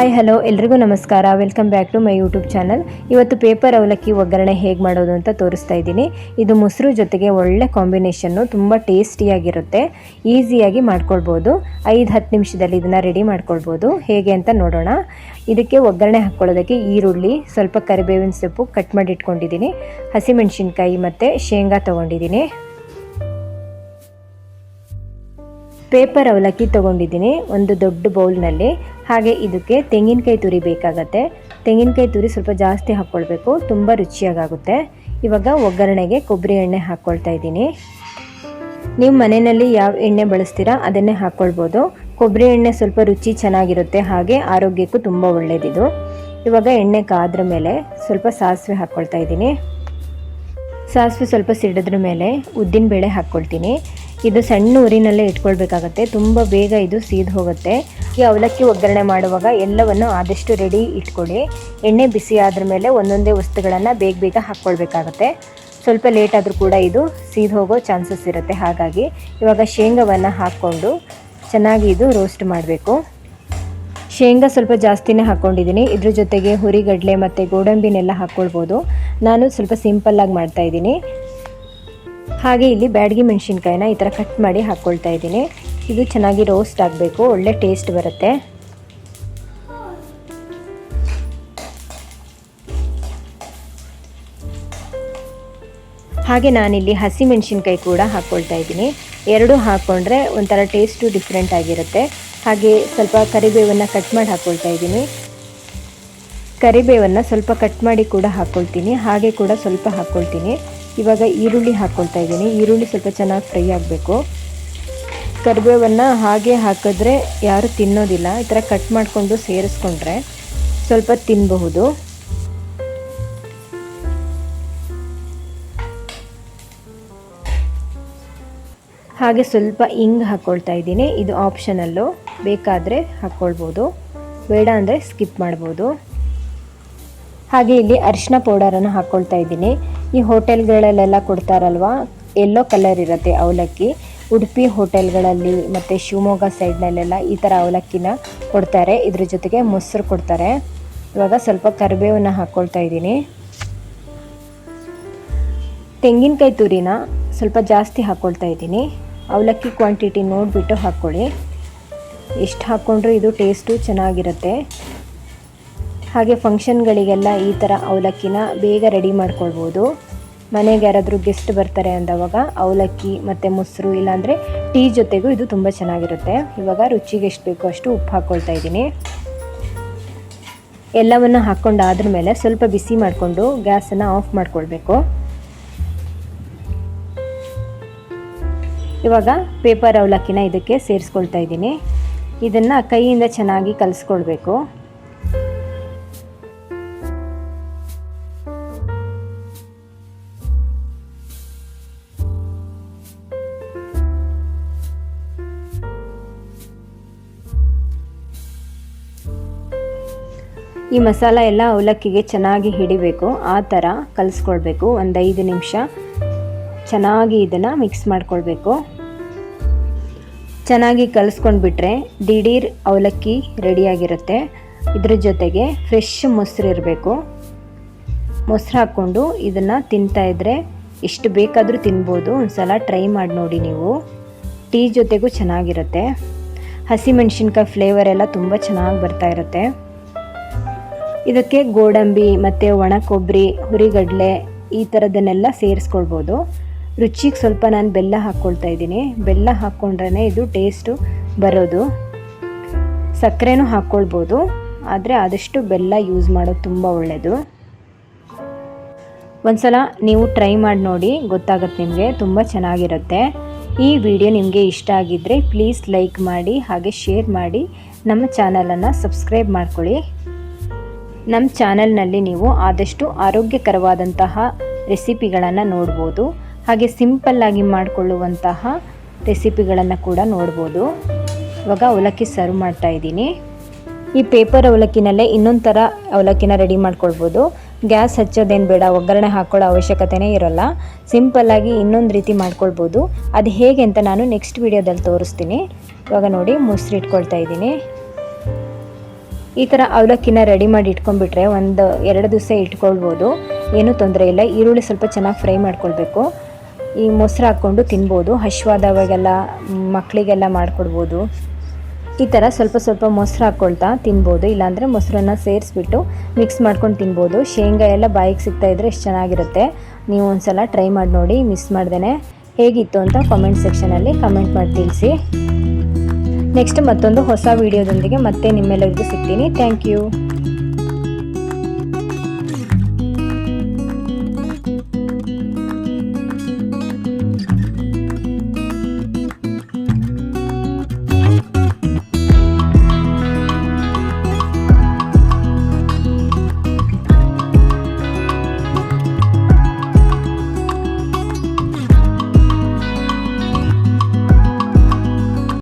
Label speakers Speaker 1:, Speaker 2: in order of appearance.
Speaker 1: Hi hello ಎಲ್ರಿಗೂ ನಮಸ್ಕಾರ. Welcome back to my YouTube channel ಇವತ್ತು ಪೇಪರ್ ಅವಲಕ್ಕಿ ಒಗ್ಗರಣೆ ಹೇಗೆ ಮಾಡೋದು ಅಂತ ತೋರಿಸ್ತಾ ಇದ್ದೀನಿ. ಇದು ಮೊಸರು ಜೊತೆಗೆ ಒಳ್ಳೆ ಕಾಂಬಿನೇಷನ್ನು ತುಂಬ ಟೇಸ್ಟಿಯಾಗಿರುತ್ತೆ ಈಸಿಯಾಗಿ ಮಾಡ್ಕೊಳ್ಬೋದು. ಐದು, ಹತ್ತು ನಿಮಿಷದಲ್ಲಿ ಇದನ್ನು ರೆಡಿ ಮಾಡ್ಕೊಳ್ಬೋದು. ಹೇಗೆ ಅಂತ ನೋಡೋಣ. ಇದಕ್ಕೆ ಒಗ್ಗರಣೆ ಹಾಕ್ಕೊಳ್ಳೋದಕ್ಕೆ ಈರುಳ್ಳಿ, ಸ್ವಲ್ಪ ಕರಿಬೇವಿನ ಸೊಪ್ಪು ಕಟ್ ಮಾಡಿ ಇಟ್ಕೊಂಡಿದ್ದೀನಿ. ಹಸಿಮೆಣಸಿನ್ಕಾಯಿ ಮತ್ತು ಶೇಂಗಾ ತೊಗೊಂಡಿದ್ದೀನಿ. ಪೇಪರ್ ಅವಲಕ್ಕಿ ತೊಗೊಂಡಿದ್ದೀನಿ, ಒಂದು ದೊಡ್ಡ ಬೌಲ್ನಲ್ಲಿ. ಹಾಗೆ ಇದಕ್ಕೆ ತೆಂಗಿನಕಾಯಿ ತುರಿ ಬೇಕಾಗತ್ತೆ. ತೆಂಗಿನಕಾಯಿ ತುರಿ ಸ್ವಲ್ಪ ಜಾಸ್ತಿ ಹಾಕ್ಕೊಳ್ಬೇಕು, ತುಂಬ ರುಚಿಯಾಗುತ್ತೆ ಇವಾಗ ಒಗ್ಗರಣೆಗೆ ಕೊಬ್ಬರಿ ಎಣ್ಣೆ ಹಾಕ್ಕೊಳ್ತಾ ಇದ್ದೀನಿ. ನೀವು ಮನೆಯಲ್ಲಿ ಯಾವ ಎಣ್ಣೆ ಬಳಸ್ತೀರಾ ಅದನ್ನೇ ಹಾಕ್ಕೊಳ್ಬೋದು. ಕೊಬ್ಬರಿ ಎಣ್ಣೆ ಸ್ವಲ್ಪ ರುಚಿ ಚೆನ್ನಾಗಿರುತ್ತೆ, ಹಾಗೆ ಆರೋಗ್ಯಕ್ಕೂ ತುಂಬ ಒಳ್ಳೆಯದಿದು ಇವಾಗ ಎಣ್ಣೆ ಕಾದ್ರ ಮೇಲೆ ಸ್ವಲ್ಪ ಸಾಸಿವೆ ಹಾಕ್ಕೊಳ್ತಾ ಇದ್ದೀನಿ. ಸಾಸಿವೆ ಸ್ವಲ್ಪ ಸಿಡಿದ್ರ ಮೇಲೆ ಉದ್ದಿನಬೇಳೆ ಹಾಕ್ಕೊಳ್ತೀನಿ. ಇದು ಸಣ್ಣ ಊರಿನಲ್ಲೇ ಇಟ್ಕೊಳ್ಬೇಕಾಗತ್ತೆ. ತುಂಬ ಬೇಗ ಇದು ಸೀದ್ ಹೋಗುತ್ತೆ. ಈ ಅವಲಕ್ಕಿ ಒಗ್ಗರಣೆ ಮಾಡುವಾಗ ಎಲ್ಲವನ್ನು ಆದಷ್ಟು ರೆಡಿ ಇಟ್ಕೊಳ್ಳಿ. ಎಣ್ಣೆ ಬಿಸಿ ಆದ್ರ ಮೇಲೆ ಒಂದೊಂದೇ ವಸ್ತುಗಳನ್ನು ಬೇಗ ಬೇಗ ಹಾಕ್ಕೊಳ್ಬೇಕಾಗತ್ತೆ. ಸ್ವಲ್ಪ ಲೇಟ್ ಆದರೂ ಕೂಡ ಇದು ಸೀದ್ ಹೋಗೋ ಚಾನ್ಸಸ್ ಇರುತ್ತೆ. ಹಾಗಾಗಿ ಇವಾಗ ಶೇಂಗವನ್ನು ಹಾಕ್ಕೊಂಡು ಚೆನ್ನಾಗಿ ಇದು ರೋಸ್ಟ್ ಮಾಡಬೇಕು. ಶೇಂಗಾ ಸ್ವಲ್ಪ ಜಾಸ್ತಿನೇ ಹಾಕ್ಕೊಂಡಿದ್ದೀನಿ. ಇದ್ರ ಜೊತೆಗೆ ಹುರಿಗಡಲೆ ಮತ್ತು ಗೋಡಂಬಿನೆಲ್ಲ ಹಾಕ್ಕೊಳ್ಬೋದು. ನಾನು ಸ್ವಲ್ಪ ಸಿಂಪಲ್ಲಾಗಿ ಮಾಡ್ತಾಯಿದ್ದೀನಿ ಹಾಗೆ ಇಲ್ಲಿ ಬ್ಯಾಡ್ಗಿ ಮೆಣಸಿನ್ಕಾಯಿನ ಈ ಥರ ಕಟ್ ಮಾಡಿ ಹಾಕ್ಕೊಳ್ತಾ ಇದ್ದೀನಿ. ಇದು ಚೆನ್ನಾಗಿ ರೋಸ್ಟ್ ಆಗಬೇಕು, ಒಳ್ಳೆ ಟೇಸ್ಟ್ ಬರುತ್ತೆ. ಹಾಗೆ ನಾನಿಲ್ಲಿ ಹಸಿ ಮೆಣಸಿನ್ಕಾಯಿ ಕೂಡ ಹಾಕ್ಕೊಳ್ತಾ ಇದ್ದೀನಿ. ಎರಡು ಹಾಕ್ಕೊಂಡ್ರೆ ಒಂಥರ ಟೇಸ್ಟು ಡಿಫ್ರೆಂಟ್ ಆಗಿರುತ್ತೆ. ಹಾಗೆ ಸ್ವಲ್ಪ ಕರಿಬೇವನ್ನು ಕಟ್ ಮಾಡಿ ಹಾಕ್ಕೊಳ್ತಾ ಇದ್ದೀನಿ. ಕರಿಬೇವನ್ನು ಸ್ವಲ್ಪ ಕಟ್ ಮಾಡಿ ಕೂಡ ಹಾಕ್ಕೊಳ್ತೀನಿ ಹಾಗೆ ಕೂಡ ಸ್ವಲ್ಪ ಹಾಕ್ಕೊಳ್ತೀನಿ ಇವಾಗ ಈರುಳ್ಳಿ ಹಾಕ್ಕೊಳ್ತಾ ಇದ್ದೀನಿ. ಈರುಳ್ಳಿ ಸ್ವಲ್ಪ ಚೆನ್ನಾಗಿ ಫ್ರೈ ಆಗಬೇಕು. ಕರಿಬೇವನ್ನು ಹಾಗೆ ಹಾಕಿದ್ರೆ ಯಾರು ತಿನ್ನೋದಿಲ್ಲ. ಈ ಥರ ಕಟ್ ಮಾಡಿಕೊಂಡು ಸೇರಿಸ್ಕೊಂಡ್ರೆ ಸ್ವಲ್ಪ ತಿನ್ನಬಹುದು ಹಾಗೆ ಸ್ವಲ್ಪ ಇಂಗ್ ಹಾಕ್ಕೊಳ್ತಾ ಇದ್ದೀನಿ. ಇದು ಆಪ್ಷನಲ್ಲು. ಬೇಕಾದರೆ ಹಾಕ್ಕೊಳ್ಬೋದು ಬೇಡ ಅಂದರೆ ಸ್ಕಿಪ್ ಮಾಡ್ಬೋದು. ಹಾಗೆ ಇಲ್ಲಿ ಅರಿಶಿನ ಪೌಡರನ್ನು ಹಾಕ್ಕೊಳ್ತಾ ಇದ್ದೀನಿ. ಈ ಹೋಟೆಲ್ಗಳಲ್ಲೆಲ್ಲ ಕೊಡ್ತಾರಲ್ವ? ಎಲ್ಲೋ ಕಲರ್ ಇರುತ್ತೆ ಅವಲಕ್ಕಿ. ಉಡುಪಿ ಹೋಟೆಲ್ಗಳಲ್ಲಿ ಮತ್ತು ಶಿವಮೊಗ್ಗ ಸೈಡ್ನಲ್ಲೆಲ್ಲ ಈ ಥರ ಅವಲಕ್ಕಿನ ಕೊಡ್ತಾರೆ. ಇದ್ರ ಜೊತೆಗೆ ಮೊಸರು ಕೊಡ್ತಾರೆ. ಇವಾಗ ಸ್ವಲ್ಪ ಕರಿಬೇವನ್ನ ಹಾಕ್ಕೊಳ್ತಾ ಇದ್ದೀನಿ. ತೆಂಗಿನಕಾಯಿ ತುರಿನ ಸ್ವಲ್ಪ ಜಾಸ್ತಿ ಹಾಕ್ಕೊಳ್ತಾ ಇದ್ದೀನಿ. ಅವಲಕ್ಕಿ ಕ್ವಾಂಟಿಟಿ ನೋಡಿಬಿಟ್ಟು ಹಾಕ್ಕೊಳ್ಳಿ. ಎಷ್ಟು ಹಾಕ್ಕೊಂಡ್ರೂ ಇದು ಟೇಸ್ಟು ಚೆನ್ನಾಗಿರುತ್ತೆ. ಹಾಗೆ ಫಂಕ್ಷನ್ಗಳಿಗೆಲ್ಲ ಈ ಥರ ಅವಲಕ್ಕಿನ ಬೇಗ ರೆಡಿ ಮಾಡ್ಕೊಳ್ಬೋದು. ಮನೆಗೆ ಯಾರಾದರೂ ಗೆಸ್ಟ್ ಬರ್ತಾರೆ ಅಂದವಾಗ ಅವಲಕ್ಕಿ ಮತ್ತು ಮೊಸರು ಇಲ್ಲಾಂದರೆ ಟೀ ಜೊತೆಗೂ ಇದು ತುಂಬ ಚೆನ್ನಾಗಿರುತ್ತೆ. ಇವಾಗ ರುಚಿಗೆ ಎಷ್ಟು ಬೇಕೋ ಅಷ್ಟು ಉಪ್ಪು ಹಾಕ್ಕೊಳ್ತಾ ಇದ್ದೀನಿ. ಎಲ್ಲವನ್ನು ಹಾಕ್ಕೊಂಡಾದ್ರ ಮೇಲೆ ಸ್ವಲ್ಪ ಬಿಸಿ ಮಾಡಿಕೊಂಡು ಗ್ಯಾಸನ್ನು ಆಫ್ ಮಾಡ್ಕೊಳ್ಬೇಕು. ಇವಾಗ ಪೇಪರ್ ಅವಲಕ್ಕಿನ ಇದಕ್ಕೆ ಸೇರಿಸ್ಕೊಳ್ತಾ ಇದ್ದೀನಿ. ಇದನ್ನು ಕೈಯಿಂದ ಚೆನ್ನಾಗಿ ಕಲಿಸ್ಕೊಳ್ಬೇಕು. ಈ ಮಸಾಲ ಎಲ್ಲ ಅವಲಕ್ಕಿಗೆ ಚೆನ್ನಾಗಿ ಹಿಡಿಬೇಕು. ಆ ಥರ ಕಲಿಸ್ಕೊಳ್ಬೇಕು. ಒಂದು ಐದು ನಿಮಿಷ ಚೆನ್ನಾಗಿ ಇದನ್ನು ಮಿಕ್ಸ್ ಮಾಡ್ಕೊಳ್ಬೇಕು. ಚೆನ್ನಾಗಿ ಕಲಿಸ್ಕೊಂಡ್ಬಿಟ್ರೆ ದಿಢೀರ್ ಅವಲಕ್ಕಿ ರೆಡಿಯಾಗಿರುತ್ತೆ. ಇದ್ರ ಜೊತೆಗೆ ಫ್ರೆಶ್ ಮೊಸರು ಇರಬೇಕು. ಮೊಸರು ಹಾಕ್ಕೊಂಡು ಇದನ್ನು ತಿಂತಾಯಿದ್ರೆ ಎಷ್ಟು ಬೇಕಾದರೂ ತಿನ್ಬೋದು. ಒಂದು ಸಲ ಟ್ರೈ ಮಾಡಿ ನೋಡಿ ನೀವು. ಟೀ ಜೊತೆಗೂ ಚೆನ್ನಾಗಿರುತ್ತೆ. ಹಸಿಮೆಣ್ಸಿನ್ಕಾಯಿ ಫ್ಲೇವರ್ ಎಲ್ಲ ತುಂಬ ಚೆನ್ನಾಗಿ ಬರ್ತಾ ಇರುತ್ತೆ. ಇದಕ್ಕೆ ಗೋಡಂಬಿ, ಮತ್ತು ಒಣ ಕೊಬ್ಬರಿ ಹುರಿಗಡಲೆ ಈ ಥರದನ್ನೆಲ್ಲ ಸೇರಿಸ್ಕೊಳ್ಬೋದು. ರುಚಿಗೆ ಸ್ವಲ್ಪ ನಾನು ಬೆಲ್ಲ ಹಾಕ್ಕೊಳ್ತಾ ಇದ್ದೀನಿ. ಬೆಲ್ಲ ಹಾಕ್ಕೊಂಡ್ರೇ ಇದು ಟೇಸ್ಟು ಬರೋದು. ಸಕ್ಕರೆನೂ ಹಾಕ್ಕೊಳ್ಬೋದು, ಆದರೆ ಆದಷ್ಟು ಬೆಲ್ಲ ಯೂಸ್ ಮಾಡೋದು ತುಂಬ ಒಳ್ಳೆಯದು ಒಂದ್ಸಲ ನೀವು ಟ್ರೈ ಮಾಡಿ ನೋಡಿ, ಗೊತ್ತಾಗುತ್ತೆ ನಿಮಗೆ, ತುಂಬ ಚೆನ್ನಾಗಿರುತ್ತೆ. ಈ ವಿಡಿಯೋ ನಿಮಗೆ ಇಷ್ಟ ಆಗಿದ್ದರೆ ಪ್ಲೀಸ್ ಲೈಕ್ ಮಾಡಿ, ಹಾಗೆ ಶೇರ್ ಮಾಡಿ, ನಮ್ಮ ಚಾನಲನ್ನು ಸಬ್ಸ್ಕ್ರೈಬ್ ಮಾಡ್ಕೊಳ್ಳಿ. ನಮ್ಮ ಚಾನಲ್ನಲ್ಲಿ ನೀವು ಆದಷ್ಟು ಆರೋಗ್ಯಕರವಾದಂತಹ ರೆಸಿಪಿಗಳನ್ನು ನೋಡ್ಬೋದು. ಹಾಗೆ ಸಿಂಪಲ್ಲಾಗಿ ಮಾಡಿಕೊಳ್ಳುವಂತಹ ರೆಸಿಪಿಗಳನ್ನು ಕೂಡ ನೋಡ್ಬೋದು. ಇವಾಗ ಅವಲಕ್ಕಿ ಸರ್ವ್ ಮಾಡ್ತಾ ಇದ್ದೀನಿ. ಈ ಪೇಪರ್ ಅವಲಕ್ಕಿನಲ್ಲೇ ಇನ್ನೊಂದು ಥರ ಅವಲಕ್ಕಿನ ರೆಡಿ ಮಾಡ್ಕೊಳ್ಬೋದು. ಗ್ಯಾಸ್ ಹಚ್ಚೋದೇನು ಬೇಡ, ಒಗ್ಗರಣೆ ಹಾಕ್ಕೊಳ್ಳೋ ಅವಶ್ಯಕತೆನೇ ಇರೋಲ್ಲ. ಸಿಂಪಲ್ಲಾಗಿ ಇನ್ನೊಂದು ರೀತಿ ಮಾಡ್ಕೊಳ್ಬೋದು. ಅದು ಹೇಗೆ ಅಂತ ನಾನು ನೆಕ್ಸ್ಟ್ ವೀಡಿಯೋದಲ್ಲಿ ತೋರಿಸ್ತೀನಿ. ಇವಾಗ ನೋಡಿ ಮೊಸರು ಇಟ್ಕೊಳ್ತಾ ಇದ್ದೀನಿ. ಈ ಥರ ಅವಲಕ್ಕಿನ ರೆಡಿ ಮಾಡಿ ಇಟ್ಕೊಂಡ್ಬಿಟ್ರೆ ಒಂದು ಎರಡು ದಿವಸ ಇಟ್ಕೊಳ್ಬೋದು. ಏನೂ ತೊಂದರೆ ಇಲ್ಲ. ಈರುಳ್ಳಿ ಸ್ವಲ್ಪ ಚೆನ್ನಾಗಿ ಫ್ರೈ ಮಾಡ್ಕೊಳ್ಬೇಕು. ಈ ಮೊಸರು ಹಾಕ್ಕೊಂಡು ತಿನ್ಬೋದು. ಹಶ್ವಾದವಾಗೆಲ್ಲ ಮಕ್ಕಳಿಗೆಲ್ಲ ಮಾಡಿಕೊಡ್ಬೋದು. ಈ ಥರ ಸ್ವಲ್ಪ ಸ್ವಲ್ಪ ಮೊಸರು ಹಾಕ್ಕೊಳ್ತಾ ತಿನ್ಬೋದು. ಇಲ್ಲಾಂದರೆ ಮೊಸರನ್ನು ಸೇರಿಸ್ಬಿಟ್ಟು ಮಿಕ್ಸ್ ಮಾಡ್ಕೊಂಡು ತಿನ್ಬೋದು. ಶೇಂಗಾ ಎಲ್ಲ ಬಾಯಿಗೆ ಸಿಗ್ತಾ ಇದ್ದರೆ ಎಷ್ಟು ಚೆನ್ನಾಗಿರುತ್ತೆ. ನೀವು ಒಂದ್ಸಲ ಟ್ರೈ ಮಾಡಿ ನೋಡಿ ಮಿಸ್ ಮಾಡ್ದೇ ಹೇಗಿತ್ತು ಅಂತ ಕಾಮೆಂಟ್ ಸೆಕ್ಷನಲ್ಲಿ ಕಮೆಂಟ್ ಮಾಡಿ ತಿಳಿಸಿ. ನೆಕ್ಸ್ಟ್ ಮತ್ತೊಂದು ಹೊಸ ವಿಡಿಯೋದೊಂದಿಗೆ ಮತ್ತೆ ನಿಮ್ಮೆಲ್ಲರಿಗೂ ಸಿಗ್ತೀನಿ. Thank you